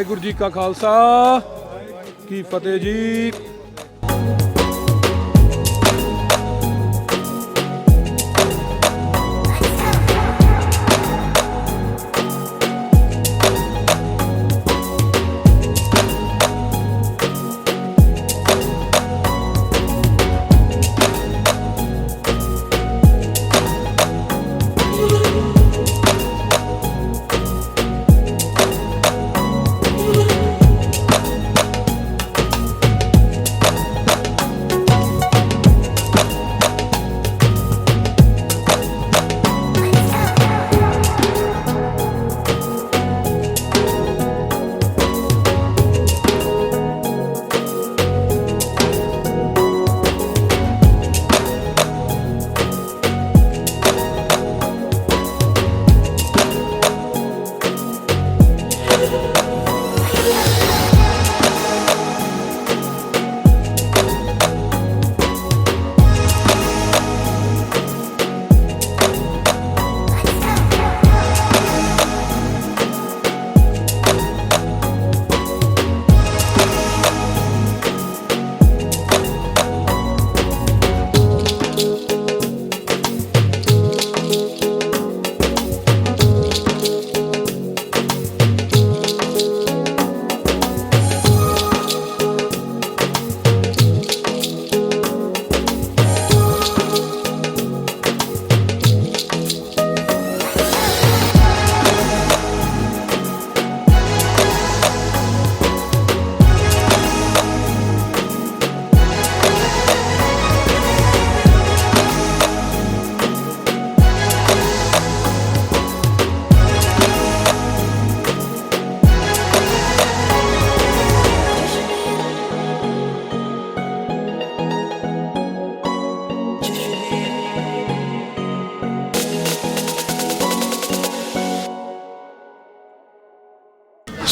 ਵਾਹਿਗੁਰੂ ਜੀ ਕਾ ਖਾਲਸਾ ਕੀ ਫਤਿਹ ਜੀ।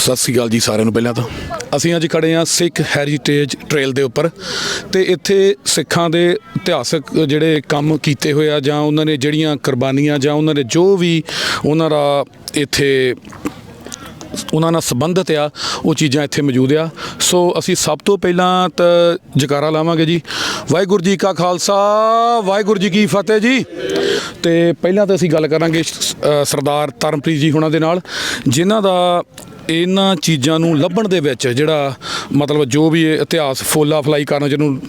ਸਤਿ ਸ੍ਰੀ ਅਕਾਲ ਜੀ ਸਾਰਿਆਂ ਨੂੰ ਪਹਿਲਾਂ ਤਾਂ। ਅਸੀਂ ਅੱਜ ਖੜੇ ਹਾਂ ਸਿੱਖ ਹੈਰੀਟੇਜ ਟ੍ਰੇਲ ਦੇ ਉੱਪਰ ਤੇ ਇੱਥੇ ਸਿੱਖਾਂ ਦੇ ਇਤਿਹਾਸਕ ਜਿਹੜੇ ਕੰਮ ਕੀਤੇ ਹੋਏ ਆ ਜਾਂ ਉਹਨਾਂ ਨੇ ਜਿਹੜੀਆਂ ਕੁਰਬਾਨੀਆਂ ਜਾਂ ਉਹਨਾਂ ਨੇ ਜੋ ਵੀ ਉਹਨਾਂ ਦਾ ਇੱਥੇ ਉਹਨਾਂ ਨਾਲ ਸੰਬੰਧਿਤ ਆ, ਉਹ ਚੀਜ਼ਾਂ ਇੱਥੇ ਮੌਜੂਦ ਆ। ਸੋ ਅਸੀਂ ਸਭ ਤੋਂ ਪਹਿਲਾਂ ਤਾਂ ਜਕਾਰਾ ਲਾਵਾਂਗੇ ਜੀ। ਵਾਹਿਗੁਰੂ ਜੀ ਕਾ ਖਾਲਸਾ, ਵਾਹਿਗੁਰੂ ਜੀ ਕੀ ਫਤਿਹ ਜੀ। ਤੇ ਪਹਿਲਾਂ ਤਾਂ ਅਸੀਂ ਗੱਲ ਕਰਾਂਗੇ ਸਰਦਾਰ ਤਰਨਪ੍ਰੀਤ ਜੀ ਹੁਣਾਂ ਦੇ ਨਾਲ, ਜਿਨ੍ਹਾਂ ਦਾ ਇਹਨਾਂ ਚੀਜ਼ਾਂ ਨੂੰ ਲੱਭਣ ਦੇ ਵਿੱਚ ਜਿਹੜਾ ਮਤਲਬ ਜੋ ਵੀ ਇਹ ਇਤਿਹਾਸ ਫੋਲਾ ਫਲਾਈ ਕਰਨ ਜਿਹਨੂੰ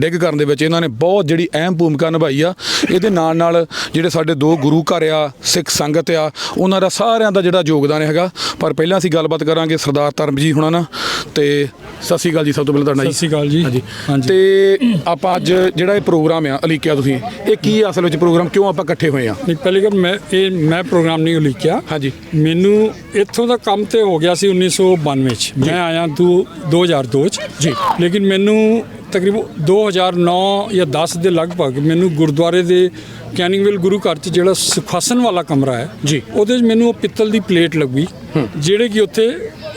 ਡਿੱਗ ਕਰਨ ਦੇ ਵਿੱਚ ਇਹਨਾਂ ਨੇ ਬਹੁਤ ਜਿਹੜੀ ਅਹਿਮ ਭੂਮਿਕਾ ਨਿਭਾਈ ਆ। ਇਹਦੇ ਨਾਲ ਨਾਲ ਜਿਹੜੇ ਸਾਡੇ ਦੋ ਗੁਰੂ ਘਰ ਆ, ਸਿੱਖ ਸੰਗਤ ਆ, ਉਹਨਾਂ ਦਾ ਸਾਰਿਆਂ ਦਾ ਜਿਹੜਾ ਯੋਗਦਾਨ ਹੈਗਾ। ਪਰ ਪਹਿਲਾਂ ਅਸੀਂ ਗੱਲਬਾਤ ਕਰਾਂਗੇ ਸਰਦਾਰ ਧਰਮ ਜੀ ਹੁਣਾਂ ਨਾਲ ਤੇ ਸਤਿ ਸ਼੍ਰੀ ਅਕਾਲ ਜੀ ਸਭ ਤੋਂ ਪਹਿਲਾਂ ਤੁਹਾਡਾ ਸਤਿ ਸ਼੍ਰੀ ਅਕਾਲ ਜੀ। ਹਾਂਜੀ। ਤੇ ਆਪਾਂ ਅੱਜ ਜਿਹੜਾ ਇਹ ਪ੍ਰੋਗਰਾਮ ਆ ਅਲੀਕਿਆ ਤੁਸੀਂ ਇਹ ਕੀ ਅਸਲ ਵਿੱਚ ਪ੍ਰੋਗਰਾਮ? ਕਿਉਂ ਆਪਾਂ ਇਕੱਠੇ ਹੋਏ ਆ? ਨਹੀਂ ਪਹਿਲੀ ਗੱਲ ਮੈਂ ਇਹ ਮੈਂ ਪ੍ਰੋਗਰਾਮ ਨਹੀਂ ਲਿਖਿਆ ਹਾਂਜੀ। ਮੈਨੂੰ ਇੱਥੋਂ ਦਾ ਕੰਮ ਤੇ ਹੋ ਗਿਆ ਸੀ 1992 ਚ। ਮੈਂ ਆਇਆ ਦੋ 2002 ਚ। ਜੀ। ਲੇਕਿਨ ਮੈਨੂੰ ਤਕਰੀਬਨ 2009 ਜਾਂ 10 ਦੇ ਲਗਭਗ ਮੈਨੂੰ ਗੁਰਦੁਆਰੇ ਦੇ ਕੈਨਿੰਗਵਿਲ ਗੁਰੂ ਘਰ ਚ ਜਿਹੜਾ ਸੁਖਾਸਨ ਵਾਲਾ ਕਮਰਾ ਹੈ ਜੀ। ਉਹਦੇ 'ਚ ਮੈਨੂੰ ਉਹ ਪਿੱਤਲ ਦੀ ਪਲੇਟ ਲੱਗੀ। ਜਿਹੜੇ ਕਿ ਉੱਥੇ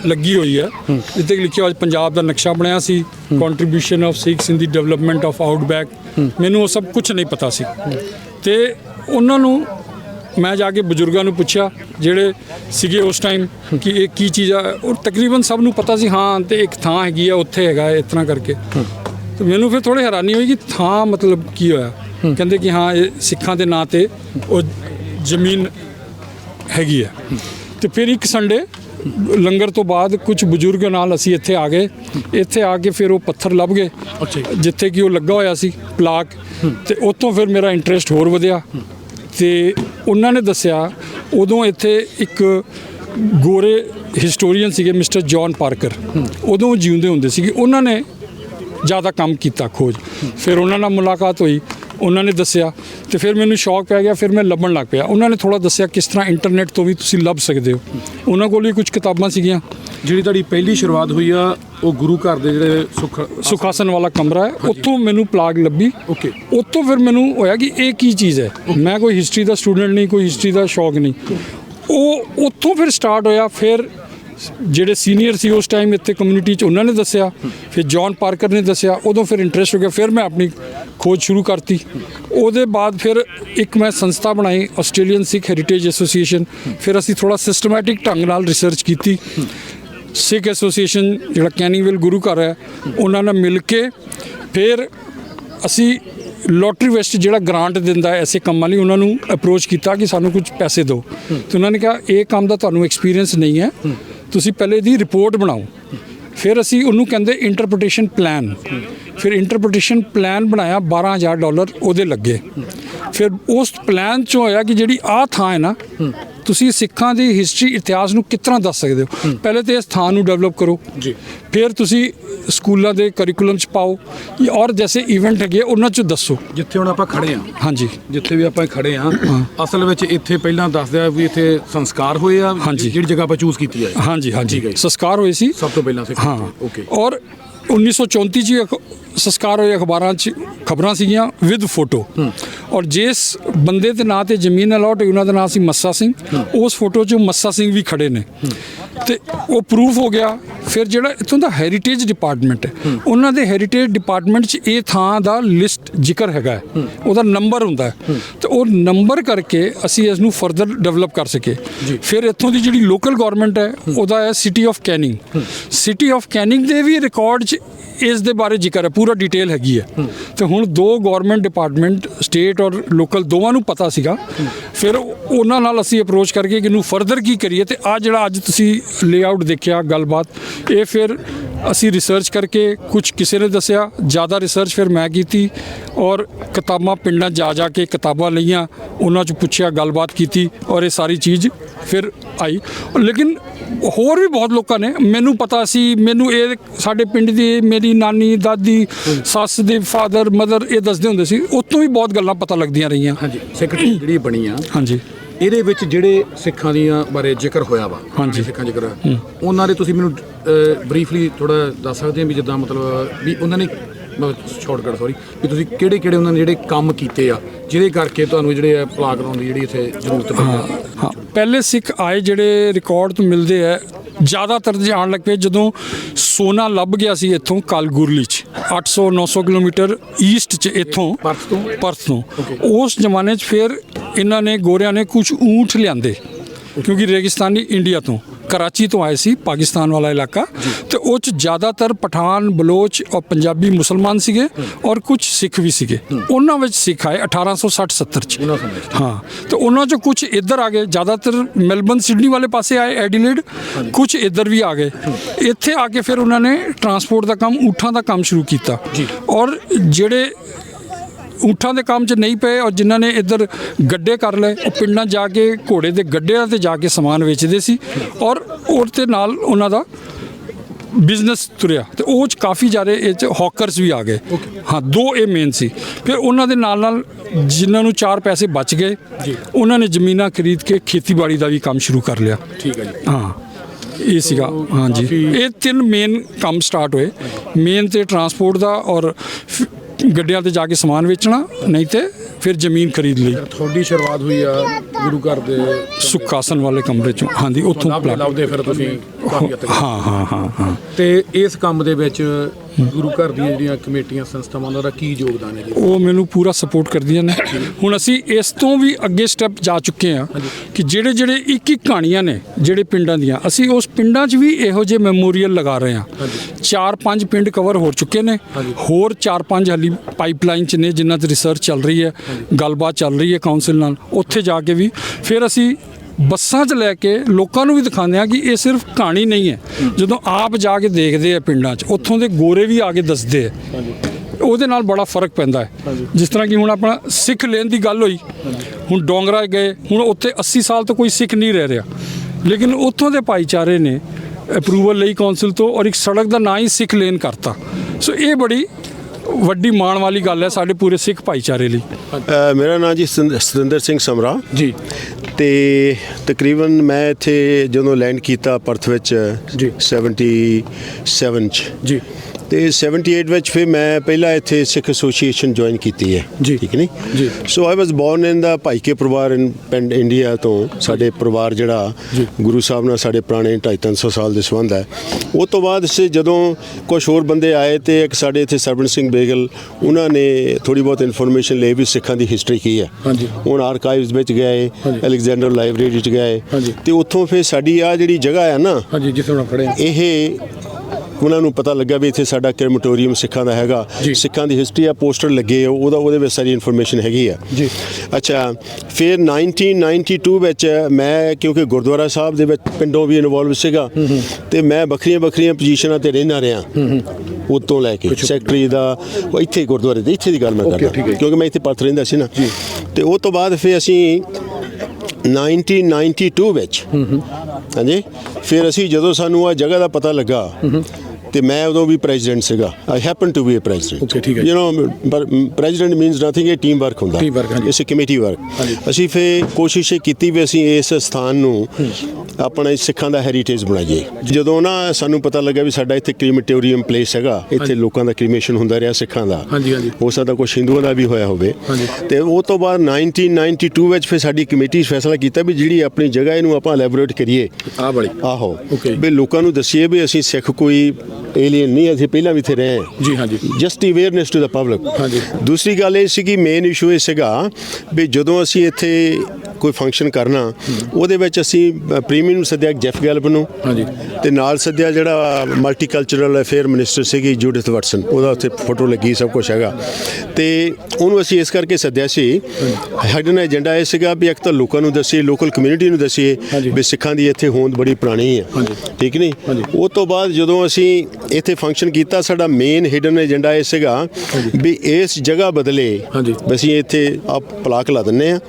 ਲੱਗੀ ਹੋਈ ਹੈ। ਜਿੱਥੇ ਕਿ ਲਿਖਿਆ ਹੋਇਆ ਪੰਜਾਬ ਦਾ ਨਕਸ਼ਾ ਬਣਿਆ ਸੀ। Contribution of Sikhs in the development of outback ਮੈਨੂੰ ਉਹ ਸਭ ਕੁਝ ਨਹੀਂ ਪਤਾ ਸੀ। ਤੇ ਉਹਨਾਂ ਨੂੰ ਮੈਂ ਜਾ ਕੇ ਬਜ਼ੁਰਗਾਂ ਨੂੰ ਪੁੱਛਿਆ, ਜਿਹੜੇ ਸੀਗੇ ਉਸ ਟਾਈਮ ਕਿ ਇਹ ਕੀ ਚੀਜ਼ ਆ ਔਰ ਤਕਰੀਬਨ ਸਭ ਨੂੰ ਪਤਾ ਸੀ, ਹਾਂ, ਤੇ ਇੱਕ ਥਾਂ ਹੈਗੀ ਆ, ਉੱਥੇ ਹੈਗਾ ਇਸ ਤਰ੍ਹਾਂ ਕਰਕੇ। ਤੇ ਮੈਨੂੰ ਫਿਰ ਥੋੜੀ ਹੈਰਾਨੀ ਹੋਈ ਕਿ ਥਾਂ ਮਤਲਬ ਕੀ ਹੋਇਆ? ਕਹਿੰਦੇ ਕਿ ਹਾਂ, ਇਹ ਸਿੱਖਾਂ ਦੇ ਨਾਂ ਤੇ ਉਹ ਜ਼ਮੀਨ ਹੈਗੀ ਆ। ਤੇ ਫਿਰ ਇੱਕ ਸੰਡੇ ਲੰਗਰ ਤੋਂ ਬਾਅਦ ਕੁਝ ਬਜ਼ੁਰਗ ਨਾਲ ਅਸੀਂ ਇੱਥੇ ਆ ਗਏ। ਇੱਥੇ ਆ ਕੇ ਫਿਰ ਉਹ ਪੱਥਰ ਲੱਭ ਗਏ। ਜਿੱਥੇ ਕਿ ਉਹ ਲੱਗਾ ਹੋਇਆ ਸੀ ਪਲਾਕ ਤੇ ਉਤੋਂ ਫਿਰ ਮੇਰਾ ਇੰਟਰਸਟ ਹੋਰ ਵਧਿਆ। ਤੇ ਉਹਨਾਂ ਨੇ ਦੱਸਿਆ ਉਦੋਂ ਇੱਥੇ ਇੱਕ ਗੋਰੇ ਹਿਸਟੋਰੀਅਨ ਸੀਗੇ ਮਿਸਟਰ ਜੌਨ ਪਾਰਕਰ ਉਦੋਂ ਜਿਉਂਦੇ ਹੁੰਦੇ ਸੀਗੇ। ਉਹਨਾਂ ਨੇ ਜ਼ਿਆਦਾ ਕੰਮ ਕੀਤਾ ਖੋਜ। ਫਿਰ ਉਹਨਾਂ ਨਾਲ ਮੁਲਾਕਾਤ ਹੋਈ। ਉਹਨਾਂ ਨੇ ਦੱਸਿਆ ਤੇ ਫਿਰ ਮੈਨੂੰ ਸ਼ੌਕ ਪੈ ਗਿਆ ਫਿਰ ਮੈਂ ਲੱਭਣ ਲੱਗ ਪਿਆ। ਉਹਨਾਂ ਨੇ ਥੋੜਾ ਦੱਸਿਆ ਕਿਸ ਤਰ੍ਹਾਂ ਇੰਟਰਨੈਟ ਤੋਂ ਵੀ ਤੁਸੀਂ ਲੱਭ ਸਕਦੇ ਹੋ। ਉਹਨਾਂ ਕੋਲ ਵੀ ਕੁਝ ਕਿਤਾਬਾਂ ਸੀਗੀਆਂ। ਜਿਹੜੀ ਤੁਹਾਡੀ ਪਹਿਲੀ ਸ਼ੁਰੂਆਤ ਹੋਈ ਆ ਉਹ ਗੁਰੂ ਘਰ ਦੇ ਜਿਹੜੇ ਸੁਖ ਸੁਖਾਸਨ ਵਾਲਾ ਕਮਰਾ ਹੈ। ਉੱਥੋਂ ਮੈਨੂੰ ਪਲਾਗ ਲੱਭੀ। ਓਕੇ। ਉੱਥੋਂ ਫਿਰ ਮੈਨੂੰ ਹੋਇਆ ਕਿ ਇਹ ਕੀ ਚੀਜ਼ ਹੈ? ਮੈਂ ਕੋਈ ਹਿਸਟਰੀ ਦਾ ਸਟੂਡੈਂਟ ਨਹੀਂ ਕੋਈ ਹਿਸਟਰੀ ਦਾ ਸ਼ੌਕ ਨਹੀਂ। ਉਹ ਉੱਥੋਂ ਫਿਰ ਸਟਾਰਟ ਹੋਇਆ ਫਿਰ ਜਿਹੜੇ ਸੀਨੀਅਰ ਸੀ ਉਸ ਟਾਈਮ ਇੱਥੇ ਕਮਿਊਨਿਟੀ 'ਚ ਉਹਨਾਂ ਨੇ ਦੱਸਿਆ, ਫਿਰ ਜੌਨ ਪਾਰਕਰ ਨੇ ਦੱਸਿਆ, ਉਦੋਂ ਫਿਰ ਇੰਟਰਸਟ ਹੋ ਗਿਆ, ਫਿਰ ਮੈਂ ਆਪਣੀ ਖੋਜ ਸ਼ੁਰੂ ਕਰਤੀ। ਉਹਦੇ ਬਾਅਦ ਫਿਰ ਇੱਕ ਮੈਂ ਸੰਸਥਾ ਬਣਾਈ ਆਸਟ੍ਰੇਲੀਅਨ ਸਿੱਖ ਹੈਰੀਟੇਜ ਐਸੋਸੀਏਸ਼ਨ ਫਿਰ ਅਸੀਂ ਥੋੜਾ ਸਿਸਟਮੈਟਿਕ ਢੰਗ ਨਾਲ ਰਿਸਰਚ ਕੀਤੀ। ਸਿੱਖ ਐਸੋਸੀਏਸ਼ਨ ਜਿਹੜਾ ਕੈਨੀਵਿਲ ਗੁਰੂ ਘਰ ਹੈ, ਉਹਨਾਂ ਨਾਲ ਮਿਲ ਕੇ ਫਿਰ ਅਸੀਂ ਲੋਟਰੀ ਵੈਸਟ ਜਿਹੜਾ ਗ੍ਰਾਂਟ ਦਿੰਦਾ ਹੈ, ਐਸੇ ਕੰਮਾਂ ਲਈ ਉਹਨਾਂ ਨੂੰ ਅਪਰੋਚ ਕੀਤਾ ਕਿ ਸਾਨੂੰ ਕੁਝ ਪੈਸੇ ਦਿਓ। ਤੇ ਉਹਨਾਂ ਨੇ ਕਿਹਾ, ਇਹ ਕੰਮ ਦਾ ਤੁਹਾਨੂੰ ਐਕਸਪੀਰੀਅੰਸ ਨਹੀਂ ਹੈ। ਤੁਸੀਂ ਪਹਿਲੇ ਦੀ ਰਿਪੋਰਟ ਬਣਾਓ। ਫਿਰ ਅਸੀਂ ਉਹਨੂੰ ਕਹਿੰਦੇ ਇੰਟਰਪ੍ਰੀਟੇਸ਼ਨ ਪਲਾਨ ਫਿਰ ਇੰਟਰਪ੍ਰੀਟੇਸ਼ਨ ਪਲਾਨ ਬਣਾਇਆ 12000 ਡਾਲਰ ਉਹਦੇ ਲੱਗੇ। ਫਿਰ ਉਸ ਪਲਾਨ ਚੋਂ ਹੋਇਆ ਕਿ ਜਿਹੜੀ ਆ ਥਾਂ ਹੈ ਨਾ ਤੁਸੀਂ ਸਿੱਖਾਂ ਦੀ ਹਿਸਟਰੀ ਇਤਿਹਾਸ ਨੂੰ ਕਿਸ ਤਰ੍ਹਾਂ ਦੱਸ ਸਕਦੇ ਹੋ? ਪਹਿਲੇ ਤੇ ਇਸ ਥਾਂ ਨੂੰ ਡਿਵੈਲਪ ਕਰੋ। ਜੀ। ਫਿਰ ਤੁਸੀਂ ਸਕੂਲਾਂ ਦੇ ਕਰਿਕੂਲਮ ਚ ਪਾਓ। ਔਰ ਜੈਸੇ ਇਵੈਂਟ ਹੈਗੇ ਉਹਨਾਂ ਚ ਦੱਸੋ। ਜਿੱਥੇ ਹੁਣ ਆਪਾਂ ਖੜੇ ਆ। ਹਾਂਜੀ। ਜਿੱਥੇ ਵੀ ਆਪਾਂ ਖੜੇ ਆ ਅਸਲ ਵਿੱਚ ਇੱਥੇ ਪਹਿਲਾਂ ਦੱਸਦੇ ਆ ਵੀ ਇੱਥੇ ਸੰਸਕਾਰ ਹੋਏ ਆ। ਜਿਹੜੀ ਜਗ੍ਹਾ ਆਪਾਂ ਚੂਜ਼ ਕੀਤੀ ਹੈ ਹਾਂਜੀ ਹਾਂਜੀ। ਜੀ। ਸੰਸਕਾਰ ਹੋਏ ਸੀ। ਸਭ ਤੋਂ ਪਹਿਲਾਂ ਸਿੱਖ। ਹਾਂ। ਓਕੇ ਔਰ 1934 ਚ ਹੀ ਅਖ- ਸੰਸਕਾਰ ਹੋਏ ਅਖਬਾਰਾਂ 'ਚ ਖਬਰਾਂ ਸੀਗੀਆਂ ਵਿਦ ਫੋਟੋ ਔਰ ਜਿਸ ਬੰਦੇ ਦੇ ਨਾਂ ਤੇ ਜ਼ਮੀਨ ਅਲਾਟ ਹੋਈ ਉਹਨਾਂ ਦਾ ਨਾਂ ਸੀ ਮੱਸਾ ਸਿੰਘ। ਉਸ ਫੋਟੋ 'ਚ ਮੱਸਾ ਸਿੰਘ ਵੀ ਖੜੇ ਨੇ। ਤੇ ਉਹ ਪ੍ਰੂਫ ਹੋ ਗਿਆ। ਫਿਰ ਜਿਹੜਾ ਇਥੋਂ ਦਾ ਹੈਰੀਟੇਜ ਡਿਪਾਰਟਮੈਂਟ ਹੈ ਉਹਨਾਂ ਦੇ ਹੈਰੀਟੇਜ ਡਿਪਾਰਟਮੈਂਟ 'ਚ ਇਹ ਥਾਂ ਦਾ ਲਿਸਟ ਜ਼ਿਕਰ ਹੈਗਾ। ਉਹਦਾ ਨੰਬਰ ਹੁੰਦਾ ਤੇ ਉਹ ਨੰਬਰ ਕਰਕੇ ਅਸੀਂ ਇਸ ਨੂੰ ਫਰਦਰ ਡਿਵੈਲਪ ਕਰ ਸਕੇ ਫਿਰ ਇੱਥੋਂ ਦੀ ਜਿਹੜੀ ਲੋਕਲ ਗਵਰਨਮੈਂਟ ਹੈ ਉਹਦਾ ਹੈ city of Canning city of Canning ਦੇ ਵੀ ਰਿਕਾਰਡ 'ਚ ਇਸ ਦੇ ਬਾਰੇ ਜ਼ਿਕਰ ਹੈ। ਪੂਰਾ ਡਿਟੇਲ ਹੈਗੀ ਹੈ। ਤੇ ਹੁਣ ਦੋ ਗਵਰਨਮੈਂਟ ਡਿਪਾਰਟਮੈਂਟ ਸਟੇਟ ਔਰ ਲੋਕਲ ਦੋਵਾਂ ਨੂੰ ਪਤਾ ਸੀਗਾ। ਫਿਰ ਉਹਨਾਂ ਨਾਲ ਅਸੀਂ ਅਪਰੋਚ ਕਰਕੇ ਕਿ ਇਹਨੂੰ ਫਰਦਰ ਕੀ ਕਰੀਏ ਤੇ ਆ ਜਿਹੜਾ ਅੱਜ ਤੁਸੀਂ ਲੇਆਊਟ ਦੇਖਿਆ, ਗੱਲਬਾਤ, ਇਹ ਫਿਰ ਅਸੀਂ ਰਿਸਰਚ ਕਰਕੇ ਕੁਝ ਕਿਸੇ ਨੇ ਦੱਸਿਆ, ਜ਼ਿਆਦਾ ਰਿਸਰਚ ਫਿਰ ਮੈਂ ਕੀਤੀ ਔਰ ਕਿਤਾਬਾਂ ਪਿੰਡਾਂ ਜਾ ਜਾ ਕੇ ਕਿਤਾਬਾਂ ਲਈਆਂ, ਉਹਨਾਂ 'ਚ ਪੁੱਛਿਆ, ਗੱਲਬਾਤ ਕੀਤੀ ਔਰ ਇਹ ਸਾਰੀ ਚੀਜ਼ ਫਿਰ ਆਈ। ਲੇਕਿਨ ਹੋਰ ਵੀ ਬਹੁਤ ਲੋਕਾਂ ਨੇ, ਮੈਨੂੰ ਪਤਾ ਸੀ, ਮੈਨੂੰ ਇਹ ਸਾਡੇ ਪਿੰਡ ਦੀ ਮੇਰੀ ਨਾਨੀ, ਦਾਦੀ ਸੱਸ ਦੇ ਫਾਦਰ ਮਦਰ ਇਹ ਦੱਸਦੇ ਹੁੰਦੇ ਸੀ ਉਤੋਂ ਵੀ ਬਹੁਤ ਗੱਲਾਂ ਪਤਾ ਲੱਗਦੀਆਂ ਰਹੀਆਂ। ਹਾਂਜੀ ਸੈਕਟਰੀ ਜਿਹੜੀ ਬਣੀ ਆ ਹਾਂਜੀ। ਇਹਦੇ ਵਿੱਚ ਜਿਹੜੇ ਸਿੱਖਾਂ ਦੀਆਂ ਬਾਰੇ ਜ਼ਿਕਰ ਹੋਇਆ ਵਾ ਹਾਂਜੀ। ਸਿੱਖਾਂ ਜ਼ਿਕਰ ਉਹਨਾਂ ਦੇ ਤੁਸੀਂ ਮੈਨੂੰ ਬਰੀਫਲੀ ਥੋੜਾ ਦੱਸ ਸਕਦੇ ਹੋ ਵੀ ਜਿੱਦਾਂ ਮਤਲਬ ਵੀ ਉਹਨਾਂ ਨੇ ਸ਼ਾਰਟਕਟ ਸੌਰੀ ਵੀ ਤੁਸੀਂ ਕਿਹੜੇ ਕਿਹੜੇ ਉਹਨਾਂ ਨੇ ਜਿਹੜੇ ਕੰਮ ਕੀਤੇ ਆ ਜਿਹਦੇ ਕਰਕੇ ਤੁਹਾਨੂੰ ਜਿਹੜੇ ਪਲਾਕ ਕਰਾਉਣ ਦੀ ਜਿਹੜੀ ਇੱਥੇ ਜ਼ਰੂਰਤ ਪਈ ਹਾਂ ਪਹਿਲੇ ਸਿੱਖ ਆਏ ਜਿਹੜੇ ਰਿਕਾਰਡ ਤੋਂ ਮਿਲਦੇ ਆ ਜ਼ਿਆਦਾਤਰ ਜੇ ਆਉਣ ਲੱਗ ਪਏ ਜਦੋਂ ਸੋਨਾ ਲੱਭ ਗਿਆ ਸੀ ਇੱਥੋਂ ਕਾਲਗੁਰਲੀ ਚ। 800 900 ਕਿਲੋਮੀਟਰ ਈਸਟ ਚ ਇੱਥੋਂ? ਪਰਥ ਤੋਂ? ਉਸ ਜ਼ਮਾਨੇ 'ਚ ਫਿਰ ਇਹਨਾਂ ਨੇ ਗੋਰਿਆਂ ਨੇ ਕੁਝ ਊਂਠ ਲਿਆਂਦੇ ਕਿਉਂਕਿ ਰੇਗਿਸਤਾਨੀ ਇੰਡੀਆ ਤੋਂ। ਕਰਾਚੀ ਤੋਂ ਆਏ ਸੀ ਪਾਕਿਸਤਾਨ ਵਾਲਾ ਇਲਾਕਾ। ਤੇ ਉਹ ਚ ਜ਼ਿਆਦਾਤਰ ਪਠਾਨ ਬਲੋਚ ਔਰ ਪੰਜਾਬੀ ਮੁਸਲਮਾਨ ਸੀਗੇ ਔਰ ਕੁਝ ਸਿੱਖ ਵੀ ਸੀਗੇ। ਉਹਨਾਂ ਵਿੱਚ ਸਿੱਖ ਆਏ 1860 70 ਚ। ਹਾਂ ਤੇ ਉਹਨਾਂ ਚੋਂ ਕੁਝ ਇੱਧਰ ਆ ਗਏ। ਜ਼ਿਆਦਾਤਰ ਮੈਲਬਨ ਸਿਡਨੀ ਵਾਲੇ ਪਾਸੇ ਆਏ ਐਡੀਲੇਡ। ਕੁਝ ਇੱਧਰ ਵੀ ਆ ਗਏ। ਇੱਥੇ ਆ ਕੇ ਫਿਰ ਉਹਨਾਂ ਨੇ ਟਰਾਂਸਪੋਰਟ ਦਾ ਕੰਮ ਊਠਾਂ ਦਾ ਕੰਮ ਸ਼ੁਰੂ ਕੀਤਾ। ਔਰ ਜਿਹੜੇ ਊਠਾਂ ਦੇ ਕੰਮ 'ਚ ਨਹੀਂ ਪਏ ਔਰ ਜਿਨ੍ਹਾਂ ਨੇ ਇੱਧਰ ਗੱਡੇ ਕਰ ਲਏ ਉਹ ਪਿੰਡਾਂ ਜਾ ਕੇ ਘੋੜੇ ਦੇ ਗੱਡਿਆਂ ਤੇ ਜਾ ਕੇ ਸਮਾਨ ਵੇਚਦੇ ਸੀ ਔਰ ਉਹਦੇ ਤੇ ਨਾਲ ਉਹਨਾਂ ਦਾ ਬਿਜ਼ਨਸ ਤੁਰਿਆ ਤੇ ਉਹ ਚ ਕਾਫੀ ਜ਼ਿਆਦਾ ਇਹ ਚ ਹੌਕਰਸ ਵੀ ਆ ਗਏ। ਹਾਂ ਦੋ ਇਹ ਮੇਨ ਸੀ। ਫਿਰ ਉਹਨਾਂ ਦੇ ਨਾਲ ਨਾਲ ਜਿਨ੍ਹਾਂ ਨੂੰ ਚਾਰ ਪੈਸੇ ਬਚ ਗਏ ਉਹਨਾਂ ਨੇ ਜ਼ਮੀਨਾਂ ਖਰੀਦ ਕੇ ਖੇਤੀਬਾੜੀ ਦਾ ਵੀ ਕੰਮ ਸ਼ੁਰੂ ਕਰ ਲਿਆ। ਠੀਕ ਹੈ ਜੀ। ਹਾਂ ਇਹ ਸੀਗਾ। ਹਾਂਜੀ ਇਹ ਤਿੰਨ ਮੇਨ ਕੰਮ ਸਟਾਰਟ ਹੋਏ। ਮੇਨ ਤੇ ਟਰਾਂਸਪੋਰਟ ਦਾ ਔਰ ਗੱਡਿਆਂ ਤੇ ਜਾ ਕੇ ਸਮਾਨ ਵੇਚਣਾ, ਨਹੀਂ ਤੇ ਫਿਰ ਜ਼ਮੀਨ ਖਰੀਦ ਲਈ। ਤੁਹਾਡੀ ਸ਼ੁਰੂਆਤ ਹੋਈ ਆ। ਗੁਰੂ ਘਰ ਦੇ ਸੁਖਾਸਨ ਵਾਲੇ ਕਮਰੇ ਚੋਂ। ਹਾਂਜੀ ਉੱਥੋਂ ਪਲਾਟ ਲੱਭਦੇ ਫਿਰ ਤੁਸੀਂ ਕਾਫੀ ਹੱਦ ਤੱਕ ਹਾਂ ਹਾਂ ਹਾਂ ਹਾਂ। ਤੇ ਇਸ ਕੰਮ ਦੇ ਵਿੱਚ ਗੁਰੂ ਘਰ ਦੀਆਂ ਜਿਹੜੀਆਂ ਕਮੇਟੀਆਂ ਸੰਸਥਾਵਾਂ ਦਾ ਕੀ ਯੋਗਦਾਨ ਹੈ ਜੀ? ਉਹ ਮੈਨੂੰ ਪੂਰਾ ਸਪੋਰਟ ਕਰਦੀਆਂ ਨੇ। ਹੁਣ ਅਸੀਂ ਇਸ ਤੋਂ ਵੀ ਅੱਗੇ ਸਟੈਪ ਜਾ ਚੁੱਕੇ ਹਾਂ ਕਿ ਜਿਹੜੇ ਜਿਹੜੇ ਇੱਕ ਇੱਕ ਕਹਾਣੀਆਂ ਨੇ ਜਿਹੜੇ ਪਿੰਡਾਂ ਦੀਆਂ ਅਸੀਂ ਉਸ ਪਿੰਡਾਂ 'ਚ ਵੀ ਇਹੋ ਜਿਹੇ ਮੈਮੋਰੀਅਲ ਲਗਾ ਰਹੇ ਹਾਂ। ਚਾਰ ਪੰਜ ਪਿੰਡ ਕਵਰ ਹੋ ਚੁੱਕੇ ਨੇ। ਹੋਰ ਚਾਰ ਪੰਜ ਹਾਲੀ ਪਾਈਪਲਾਈਨ 'ਚ ਨੇ ਜਿਨ੍ਹਾਂ ਤੇ ਰਿਸਰਚ ਚੱਲ ਰਹੀ ਹੈ ਗੱਲਬਾਤ ਚੱਲ ਰਹੀ ਹੈ ਕਾਉਂਸਲ ਨਾਲ। ਉੱਥੇ ਜਾ ਕੇ ਵੀ ਫਿਰ ਅਸੀਂ ਬੱਸਾਂ 'ਚ ਲੈ ਕੇ ਲੋਕਾਂ ਨੂੰ ਵੀ ਦਿਖਾਉਂਦੇ ਆ ਕਿ ਇਹ ਸਿਰਫ ਕਹਾਣੀ ਨਹੀਂ ਹੈ। ਜਦੋਂ ਆਪ ਜਾ ਕੇ ਦੇਖਦੇ ਆ ਪਿੰਡਾਂ 'ਚ ਉੱਥੋਂ ਦੇ ਗੋਰੇ ਵੀ ਆ ਕੇ ਦੱਸਦੇ ਆ। ਉਹਦੇ ਨਾਲ ਬੜਾ ਫ਼ਰਕ ਪੈਂਦਾ ਹੈ। ਜਿਸ ਤਰ੍ਹਾਂ ਕਿ ਹੁਣ ਆਪਣਾ ਸਿੱਖ ਲੈਣ ਦੀ ਗੱਲ ਹੋਈ ਹੁਣ ਡੋਂਗਰਾ ਗਏ ਹੁਣ ਉੱਥੇ 80 ਸਾਲ ਤੋਂ ਕੋਈ ਸਿੱਖ ਨਹੀਂ ਰਹਿ ਰਿਹਾ। ਲੇਕਿਨ ਉੱਥੋਂ ਦੇ ਭਾਈਚਾਰੇ ਨੇ ਅਪਰੂਵਲ ਲਈ ਕੌਂਸਲ ਤੋਂ ਔਰ ਇੱਕ ਸੜਕ ਦਾ ਨਾਂ ਹੀ ਸਿੱਖ ਲੇਨ ਕਰਤਾ। ਸੋ ਇਹ ਬੜੀ ਵੱਡੀ ਮਾਣ ਵਾਲੀ ਗੱਲ ਹੈ ਸਾਡੇ ਪੂਰੇ ਸਿੱਖ ਭਾਈਚਾਰੇ ਲਈ। ਮੇਰਾ ਨਾਮ ਜੀ ਸਤਿੰਦ- ਸਤਿੰਦਰ ਸਿੰਘ ਸਮਰਾ। ਜੀ। ਤੇ ਤਕਰੀਬਨ ਮੈਂ ਇੱਥੇ ਜਦੋਂ ਲੈਂਡ ਕੀਤਾ ਪਰਥ ਵਿੱਚ ਜੀ। 77 ਚ। ਜੀ। ਤੇ 78 ਵਿੱਚ ਫਿਰ ਮੈਂ ਪਹਿਲਾਂ ਇੱਥੇ ਸਿੱਖ ਐਸੋਸੀਏਸ਼ਨ ਜੁਆਇਨ ਕੀਤੀ ਹੈ। ਠੀਕ ਨਹੀਂ ਜੀ। ਸੋ ਆਈ ਵਾਸ ਬੋਰਨ ਇਨ ਦਾ ਭਾਈਕੇ ਪਰਿਵਾਰ ਇਨ ਪਿੰਡ ਇੰਡੀਆ ਤੋਂ ਸਾਡੇ ਪਰਿਵਾਰ ਜਿਹੜਾ ਗੁਰੂ ਸਾਹਿਬ ਨਾਲ ਸਾਡੇ ਪੁਰਾਣੇ 250 ਸਾਲ ਦੇ ਸੰਬੰਧ ਹੈ ਉਹ ਤੋਂ ਬਾਅਦ ਸੇ ਜਦੋਂ ਕੁਝ ਹੋਰ ਬੰਦੇ ਆਏ ਤੇ ਇੱਕ ਸਾਡੇ ਇੱਥੇ ਸਰਵਣ ਸਿੰਘ ਬੇਗਲ ਉਹਨਾਂ ਨੇ ਥੋੜੀ ਬਹੁਤ ਇਨਫੋਰਮੇਸ਼ਨ ਲਈ ਵੀ ਸਿੱਖਾਂ ਦੀ ਹਿਸਟਰੀ ਕੀ ਹੈ ਹਾਂਜੀ। ਹੁਣ ਆਰਕਾਈਵਸ ਵਿੱਚ ਗਏ। ਅਲੈਗਜ਼ੈਂਡਰ ਲਾਇਬ੍ਰੇਰੀ ਵਿੱਚ ਗਏ। ਤੇ ਉੱਥੋਂ ਫਿਰ ਸਾਡੀ ਆ ਜਿਹੜੀ ਜਗ੍ਹਾ ਹੈ ਨਾ ਹਾਂਜੀ ਜਿੱਥੇ ਹੁਣ ਖੜੇ ਆ ਇਹ ਉਹਨਾਂ ਨੂੰ ਪਤਾ ਲੱਗਾ ਵੀ ਇੱਥੇ ਸਾਡਾ ਕ੍ਰੈਮਟੋਰੀਅਮ ਸਿੱਖਾਂ ਦਾ ਹੈਗਾ। ਸਿੱਖਾਂ ਦੀ ਹਿਸਟਰੀ ਆ ਪੋਸਟਰ ਲੱਗੇ ਆ, ਉਹਦਾ ਉਹਦੇ ਵਿੱਚ ਸਾਰੀ ਇਨਫੋਰਮੇਸ਼ਨ ਹੈਗੀ ਆ। ਜੀ। ਅੱਛਾ ਫਿਰ 1992 ਵਿੱਚ ਮੈਂ ਕਿਉਂਕਿ ਗੁਰਦੁਆਰਾ ਸਾਹਿਬ ਦੇ ਵਿੱਚ ਪਿੰਡੋਂ ਵੀ ਇਨਵੋਲਵ ਸੀਗਾ ਤੇ ਮੈਂ ਵੱਖਰੀਆਂ ਵੱਖਰੀਆਂ ਪੋਜੀਸ਼ਨਾਂ ਤੇ ਰਹਿਣਾ ਰਿਹਾ। ਉਤੋਂ ਲੈ ਕੇ ਸੈਕਟਰੀ ਦਾ ਉਹ ਇੱਥੇ ਗੁਰਦੁਆਰੇ ਦੇ ਇੱਥੇ ਦੀ ਗੱਲ ਮੈਂ ਕਰਦਾ। ਕਿਉਂਕਿ ਮੈਂ ਇੱਥੇ ਪੜਤ ਰਹਿੰਦਾ ਸੀ ਨਾ। ਤੇ ਉਹ ਤੋਂ ਬਾਅਦ ਫਿਰ ਅਸੀਂ 1992 ਵਿੱਚ ਹਾਂਜੀ ਫਿਰ ਅਸੀਂ ਜਦੋਂ ਸਾਨੂੰ ਆ ਜਗ੍ਹਾ ਦਾ ਪਤਾ ਲੱਗਾ ਤੇ ਮੈਂ ਉਦੋਂ ਵੀ ਪ੍ਰੈਜ਼ੀਡੈਂਟ ਸੀਗਾ। I happen to be a president Okay, ਠੀਕ ਹੈ। ਯੂ نو ਪਰ ਪ੍ਰੈਜ਼ੀਡੈਂਟ ਮੀਨਸ ਨਥਿੰਗ ਇਹ ਟੀਮ ਵਰਕ ਹੁੰਦਾ ਅ ਕਮੇਟੀ ਵਰਕ। ਅਸੀਂ ਫੇ ਕੋਸ਼ਿਸ਼ ਕੀਤੀ ਵੀ ਅਸੀਂ ਇਸ ਸਥਾਨ ਨੂੰ ਆਪਣਾ ਇਸ ਸਿੱਖਾਂ ਦਾ ਹੈਰੀਟੇਜ ਬਣਾਈਏ। ਜਦੋਂ ਨਾ ਸਾਨੂੰ ਪਤਾ ਲੱਗਾ ਵੀ ਸਾਡਾ ਇੱਥੇ ਕ੍ਰੀਮੇਟੋਰੀਅਮ ਪਲੇਸ ਹੈਗਾ ਇੱਥੇ ਲੋਕਾਂ ਦਾ ਕ੍ਰੀਮੇਸ਼ਨ ਹੁੰਦਾ ਰਿਹਾ ਸਿੱਖਾਂ ਦਾ। ਹਾਂਜੀ, ਹਾਂਜੀ। ਹੋ ਸਕਦਾ ਕੁਝ ਹਿੰਦੂਆਂ ਦਾ ਵੀ ਹੋਇਆ ਹੋਵੇ। ਤੇ ਉਹ ਤੋਂ ਬਾਅਦ 1992 ਵਿੱਚ ਫਿਰ ਸਾਡੀ ਕਮੇਟੀ ਫੈਸਲਾ ਕੀਤਾ ਵੀ ਜਿਹੜੀ ਆਪਣੀ ਜਗ੍ਹਾ ਇਹਨੂੰ ਆਪਾਂ ਐਲੈਬੋਰੇਟ ਕਰੀਏ। ਆ ਵਾਲੀ। ਆਹੋ. ਵੀ ਲੋਕਾਂ ਨੂੰ ਦੱਸੀਏ ਵੀ ਅਸੀਂ ਸਿੱਖ ਕੋਈ ਏਲੀਅਨ ਨਹੀਂ ਅਸੀਂ ਪਹਿਲਾਂ ਵੀ ਇੱਥੇ ਰਹੇ ਹਾਂ ਜੀ ਹਾਂਜੀ just awareness to the public ਹਾਂਜੀ। ਦੂਸਰੀ ਗੱਲ ਇਹ ਸੀ ਕਿ ਮੇਨ ਇਸ਼ੂ ਇਹ ਸੀਗਾ ਵੀ ਜਦੋਂ ਅਸੀਂ ਇੱਥੇ ਕੋਈ ਫੰਕਸ਼ਨ ਕਰਨਾ ਉਹਦੇ ਵਿੱਚ ਅਸੀਂ ਪ੍ਰੀਮੀਅਰ ਨੂੰ ਸੱਦਿਆ ਜੈਫ ਗੈਲਪ ਨੂੰ ਹਾਂਜੀ। ਤੇ ਨਾਲ ਸੱਦਿਆ ਜਿਹੜਾ ਮਲਟੀਕਲਚਰਲ ਅਫੇਅਰ ਮਿਨਿਸਟਰ ਸੀਗੀ ਜੂਡਿਥ ਵਟਸਨ ਉਹਦਾ ਉੱਥੇ ਫੋਟੋ ਲੱਗੀ ਸਭ ਕੁਝ ਹੈਗਾ ਤੇ ਉਹਨੂੰ ਅਸੀਂ ਇਸ ਕਰਕੇ ਸੱਦਿਆ ਸੀ ਸਾਡਾ ਏਜੰਡਾ ਇਹ ਸੀਗਾ ਵੀ ਇੱਕ ਤਾਂ ਲੋਕਾਂ ਨੂੰ ਦੱਸੀਏ ਲੋਕਲ ਕਮਿਊਨਿਟੀ ਨੂੰ ਦੱਸੀਏ। ਵੀ ਸਿੱਖਾਂ ਦੀ ਇੱਥੇ ਹੋਂਦ ਬੜੀ ਪੁਰਾਣੀ ਹੈ। ਠੀਕ ਨਹੀਂ। ਉਹ ਤੋਂ ਬਾਅਦ ਜਦੋਂ ਅਸੀਂ ਇੱਥੇ ਫੰਕਸ਼ਨ ਕੀਤਾ ਸਾਡਾ ਮੇਨ ਹਿਡਨ ਏਜੰਡਾ ਇਹ ਸੀਗਾ ਵੀ ਇਸ ਜਗ੍ਹਾ ਬਦਲੇ ਅਸੀਂ ਇੱਥੇ ਆ ਪਲਾਕ ਲਾ ਦਿੰਨੇ ਆ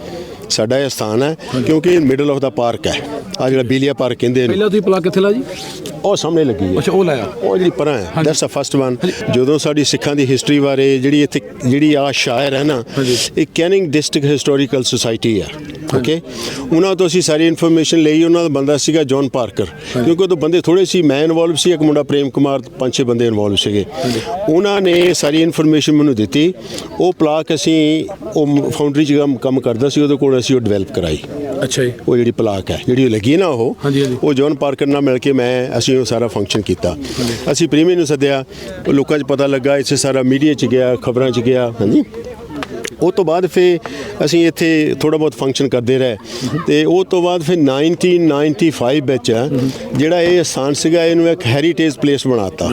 ਸਾਡਾ ਇਹ ਸਥਾਨ ਹੈ ਕਿਉਂਕਿ ਇਹ ਮਿਡਲ ਆਫ ਦਾ ਪਾਰਕ ਹੈ। ਆ ਜਿਹੜਾ ਬੀਲੀਆ ਪਾਰਕ ਕਹਿੰਦੇ ਨੇ। ਪਹਿਲਾਂ ਤੁਸੀਂ ਪਲਾ ਕਿੱਥੇ ਲਾ ਜੀ? ਉਹ ਸਾਹਮਣੇ ਲੱਗੀ ਹੈ। ਅੱਛਾ ਉਹ ਲਾਇਆ। ਉਹ ਜਿਹੜੀ ਪਰਾਂ ਹੈ ਦੈਟਸ ਅ ਫਸਟ ਵਨ ਜਦੋਂ ਸਾਡੀ ਸਿੱਖਾਂ ਦੀ ਹਿਸਟਰੀ ਬਾਰੇ ਜਿਹੜੀ ਇੱਥੇ ਜਿਹੜੀ ਆ ਸ਼ਾਇਰ ਹੈ ਨਾ। ਇਹ ਕੈਨਿੰਗ ਡਿਸਟ੍ਰਿਕਟ ਹਿਸਟੋਰੀਕਲ ਸੁਸਾਇਟੀ ਹੈ ਓਕੇ ਉਹਨਾਂ ਤੋਂ ਅਸੀਂ ਸਾਰੀ ਇਨਫੋਰਮੇਸ਼ਨ ਲਈ ਉਹਨਾਂ ਦਾ ਬੰਦਾ ਸੀਗਾ ਜੌਨ ਪਾਰਕਰ ਕਿਉਂਕਿ ਉਦੋਂ ਬੰਦੇ ਥੋੜੇ ਸੀ ਮੈਂ ਇਨਵੋਲਵ ਸੀ ਇੱਕ ਮੁੰਡਾ ਪ੍ਰੇਮ ਕੁਮਾਰ ਪੰਜ ਛੇ ਬੰਦੇ ਇਨਵੋਲਵ ਸੀਗੇ। ਉਹਨਾਂ ਨੇ ਸਾਰੀ ਇਨਫੋਰਮੇਸ਼ਨ ਮੈਨੂੰ ਦਿੱਤੀ। ਉਹ ਪਲਾਕ ਅਸੀਂ ਉਹ ਫਾਊਂਡਰੀ 'ਚ ਕੰਮ- ਕਰਦਾ ਸੀ ਉਹਦੇ ਕੋਲ ਅਸੀਂ ਉਹ ਡਿਵੈਲਪ ਕਰਾਈ। ਅੱਛਾ ਜੀ। ਉਹ ਜਿਹੜੀ ਪਲਾਕ ਹੈ ਜਿਹੜੀ ਉਹ ਲੱਗੀ ਨਾ ਉਹ। ਉਹ ਜੌਨ ਪਾਰਕਰ ਨਾਲ ਮਿਲ ਕੇ ਮੈਂ ਅਸੀਂ ਉਹ ਸਾਰਾ ਫੰਕਸ਼ਨ ਕੀਤਾ। ਅਸੀਂ ਪ੍ਰੀਮੀਅਰ ਨੂੰ ਸੱਦਿਆ, ਲੋਕਾਂ 'ਚ ਪਤਾ ਲੱਗਾ ਇੱਥੇ ਸਾਰਾ ਮੀਡੀਆ 'ਚ ਗਿਆ, ਖਬਰਾਂ 'ਚ ਗਿਆ, ਹਾਂਜੀ। ਉਹ ਤੋਂ ਬਾਅਦ ਫਿਰ ਅਸੀਂ ਇੱਥੇ ਥੋੜਾ ਬਹੁਤ ਫੰਕਸ਼ਨ ਕਰਦੇ ਰਹੇ। ਤੇ ਉਹ ਤੋਂ ਬਾਅਦ ਫਿਰ 1995 ਵਿੱਚ ਜਿਹੜਾ ਇਹ ਸਥਾਨ ਸੀਗਾ ਇਹਨੂੰ ਇੱਕ ਹੈਰੀਟੇਜ ਪਲੇਸ ਬਣਾਤਾ।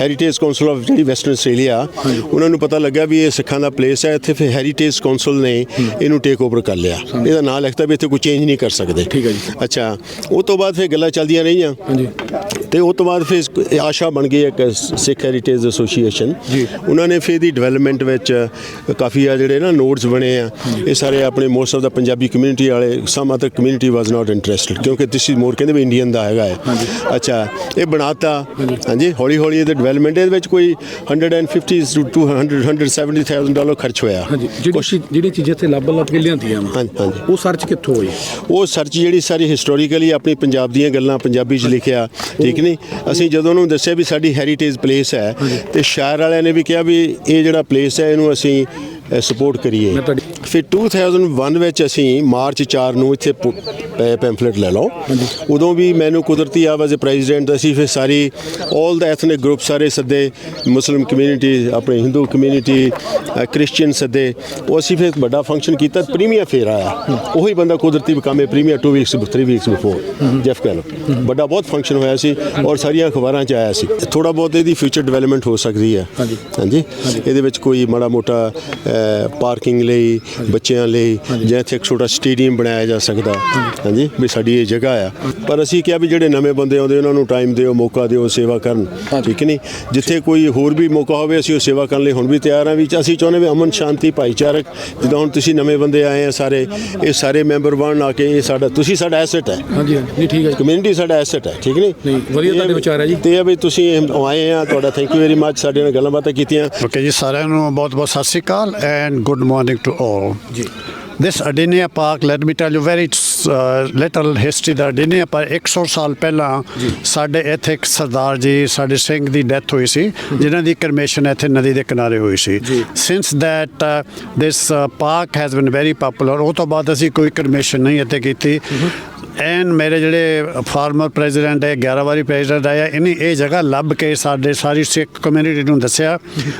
ਹੈਰੀਟੇਜ ਕਾਉਂਸਲ ਆਫ ਜਿਹੜੀ ਵੈਸਟਰਨ ਆਸਟ੍ਰੇਲੀਆ ਉਹਨਾਂ ਨੂੰ ਪਤਾ ਲੱਗਾ ਵੀ ਇਹ ਸਿੱਖਾਂ ਦਾ ਪਲੇਸ ਹੈ ਇੱਥੇ ਫਿਰ ਹੈਰੀਟੇਜ ਕਾਉਂਸਲ ਨੇ ਇਹਨੂੰ ਟੇਕ ਓਵਰ ਕਰ ਲਿਆ। ਇਹਦਾ ਨਾਂ ਲਿਖਤਾ ਵੀ ਇੱਥੇ ਕੋਈ ਚੇਂਜ ਨਹੀਂ ਕਰ ਸਕਦੇ। ਠੀਕ ਹੈ ਜੀ। ਅੱਛਾ ਉਹ ਤੋਂ ਬਾਅਦ ਫਿਰ ਗੱਲਾਂ ਚੱਲਦੀਆਂ ਰਹੀਆਂ। ਹਾਂਜੀ। ਤੇ ਉਹ ਤੋਂ ਬਾਅਦ ਫਿਰ ਆਸ਼ਾ ਬਣ ਗਈ ਇੱਕ ਸਿੱਖ ਹੈਰੀਟੇਜ ਐਸੋਸੀਏਸ਼ਨ ਜੀ। ਉਹਨਾਂ ਨੇ ਫਿਰ ਦੀ ਡਿਵੈਲਪਮੈਂਟ ਵਿੱਚ ਕਾਫੀ ਆ ਜਿਹੜੇ ਨਾ ਨੋਡਸ ਬਣੇ ਆ। ਇਹ ਸਾਰੇ ਆਪਣੇ most of the Punjabi community ਵਾਲੇ some other community was not interested ਕਿਉਂਕਿ ਦਿਸ ਇਜ਼ ਮੋਰ ਕਹਿੰਦੇ ਵੀ ਇੰਡੀਅਨ ਦਾ ਹੈਗਾ ਹੈ ਅੱਛਾ ਇਹ ਬਣਾਤਾ। ਹਾਂਜੀ ਹੌਲੀ ਹੌਲੀ ਇਹਦੇ ਡਿਵੈਲਪਮੈਂਟ ਦੇ ਵਿੱਚ ਕੋਈ 150 ਟੂ 200 170000 ਡਾਲਰ ਖਰਚ ਹੋਇਆ। ਹਾਂਜੀ ਜਿਹੜੀ ਚੀਜ਼- ਜਿਹੜੀ ਚੀਜ਼ਾਂ ਇੱਥੇ ਲੱਭ ਲੱਭ ਕੇ ਲਿਆਂਦੀਆਂ ਉਹ ਸਰਚ ਕਿੱਥੋਂ ਹੋਈ? ਉਹ ਸਰਚ ਜਿਹੜੀ ਸਾਰੀ ਹਿਸਟੋਰੀਕਲੀ ਆਪਣੀ ਪੰਜਾਬ ਦੀਆਂ ਗੱਲਾਂ ਪੰਜਾਬੀ 'ਚ ਲਿਖਿਆ ਠੀਕ ਨਹੀਂ ਅਸੀਂ ਜਦੋਂ ਉਹਨੂੰ ਦੱਸਿਆ ਵੀ ਸਾਡੀ ਹੈਰੀਟੇਜ ਪਲੇਸ ਹੈ ਤੇ ਸ਼ਹਿਰ ਵਾਲਿਆਂ ਨੇ ਵੀ ਕਿਹਾ ਵੀ ਇਹ ਜਿਹੜਾ ਪਲੇਸ ਹੈ ਇਹਨੂੰ ਅਸੀਂ ਸਪੋਰਟ ਕਰੀਏ। ਫਿਰ 2001 ਵਿੱਚ ਅਸੀਂ ਮਾਰਚ 4 ਨੂੰ ਇੱਥੇ ਪੈਂਫਲੇਟ ਲੈ ਲਓ। ਉਦੋਂ ਵੀ ਮੈਨੂੰ ਕੁਦਰਤੀ ਆਵਾਜ਼ ਪ੍ਰੈਜ਼ੀਡੈਂਟ ਅਸੀਂ ਫਿਰ ਸਾਰੀ 올 ਦਾ ਐਥਨਿਕ ਗਰੁੱਪ ਸਾਰੇ ਸੱਦੇ ਮੁਸਲਿਮ ਕਮਿਊਨਿਟੀ ਆਪਣੇ ਹਿੰਦੂ ਕਮਿਊਨਿਟੀ ਕ੍ਰਿਸਚੀਅਨ ਸੱਦੇ ਉਹ ਅਸੀਂ ਫਿਰ ਵੱਡਾ ਫੰਕਸ਼ਨ ਕੀਤਾ ਪ੍ਰੀਮੀਅਰ ਫੇਰ ਆਇਆ। ਉਹੀ ਬੰਦਾ ਕੁਦਰਤੀ became premier 2 weeks 3 weeks before Jeff ਕੈਲੋ ਵੱਡਾ ਬਹੁਤ ਫੰਕਸ਼ਨ ਹੋਇਆ ਸੀ ਔਰ ਸਾਰੀਆਂ ਅਖਬਾਰਾਂ 'ਚ ਆਇਆ ਸੀ। ਥੋੜਾ ਬਹੁਤ ਇਹਦੀ ਫਿਊਚਰ ਡਿਵੈਲਪਮੈਂਟ ਹੋ ਸਕਦੀ ਹੈ। ਹਾਂਜੀ। ਹਾਂਜੀ? ਇਹਦੇ ਵਿੱਚ ਕੋਈ ਮਾੜਾ ਮੋਟਾ ਪਾਰਕਿੰਗ ਲਈ ਬੱਚਿਆਂ ਲਈ ਜਾਂ ਇੱਥੇ ਇੱਕ ਛੋਟਾ ਸਟੇਡੀਅਮ ਬਣਾਇਆ ਜਾ ਸਕਦਾ। ਹਾਂਜੀ। ਵੀ ਸਾਡੀ ਇਹ ਜਗ੍ਹਾ ਆ। ਪਰ ਅਸੀਂ ਕਿਹਾ ਵੀ ਜਿਹੜੇ ਨਵੇਂ ਬੰਦੇ ਆਉਂਦੇ ਉਹਨਾਂ ਨੂੰ ਟਾਈਮ ਦਿਓ ਮੌਕਾ ਦਿਓ ਸੇਵਾ ਕਰਨ। ਠੀਕ ਨਹੀਂ? ਜਿੱਥੇ ਕੋਈ ਹੋਰ ਵੀ ਮੌਕਾ ਹੋਵੇ ਅਸੀਂ ਉਹ ਸੇਵਾ ਕਰਨ ਲਈ ਹੁਣ ਵੀ ਤਿਆਰ ਹਾਂ ਵੀ ਅਸੀਂ ਚਾਹੁੰਦੇ ਵੀ ਅਮਨ ਸ਼ਾਂਤੀ ਭਾਈਚਾਰਕ ਜਿੱਦਾਂ ਹੁਣ ਤੁਸੀਂ ਨਵੇਂ ਬੰਦੇ ਆਏ ਆ ਸਾਰੇ ਇਹ ਸਾਰੇ ਮੈਂਬਰ ਬਣਨ ਆ ਕੇ ਇਹ ਸਾਡਾ ਤੁਸੀਂ ਸਾਡਾ ਐਸੈਟ ਹੈ। ਹਾਂਜੀ ਨਹੀਂ ਠੀਕ ਹੈ ਕਮਿਊਨਿਟੀ ਸਾਡਾ ਐਸੈਟ ਹੈ ਠੀਕ ਨਹੀਂ? ਨਹੀਂ, ਵਧੀਆ ਤੁਹਾਡੇ ਵਿਚਾਰ ਹੈ ਜੀ। ਤੇ ਇਹ ਵੀ ਤੁਸੀਂ ਆਏ ਆ ਤੁਹਾਡਾ ਥੈਂਕ ਯੂ ਵੈਰੀ ਮੱਚ ਸਾਡੇ ਨਾਲ ਗੱਲਾਂ ਬਾਤਾਂ ਕੀਤੀਆਂ। ਓਕੇ ਜੀ ਸਾਰਿਆਂ ਨੂੰ ਬਹੁਤ ਬਹੁਤ ਸਤਿ ਸ਼੍ਰੀ ਅਕਾਲ। And good morning to all ਜੀ This Adinia Park, let me tell you very little history. The Adinia Park 100 ਸਾਲ ਪਹਿਲਾਂ ਸਾਡੇ ਇੱਥੇ ਇੱਕ ਸਰਦਾਰ ਜੀ ਸਾਡੇ ਸਿੰਘ ਦੀ ਡੈਥ ਹੋਈ ਸੀ ਜਿਨ੍ਹਾਂ ਦੀ ਕਰਮੇਸ਼ਨ ਇੱਥੇ ਨਦੀ ਦੇ ਕਿਨਾਰੇ ਹੋਈ ਸੀ since that this park has been very popular ਉਹ ਤੋਂ ਬਾਅਦ ਅਸੀਂ ਕੋਈ ਕਰਮੇਸ਼ਨ ਨਹੀਂ ਇੱਥੇ ਕੀਤੀ ਐਨ ਮੇਰੇ ਜਿਹੜੇ ਫਾਰਮਰ ਪ੍ਰੈਜ਼ੀਡੈਂਟ ਹੈ 11 ਵਾਰੀ ਪ੍ਰੈਜ਼ੀਡੈਂਟ ਆਇਆ, ਇਹਨੇ ਇਹ ਜਗ੍ਹਾ ਲੱਭ ਕੇ ਸਾਡੇ ਸਾਰੀ ਸਿੱਖ ਕਮਿਊਨਿਟੀ ਨੂੰ ਦੱਸਿਆ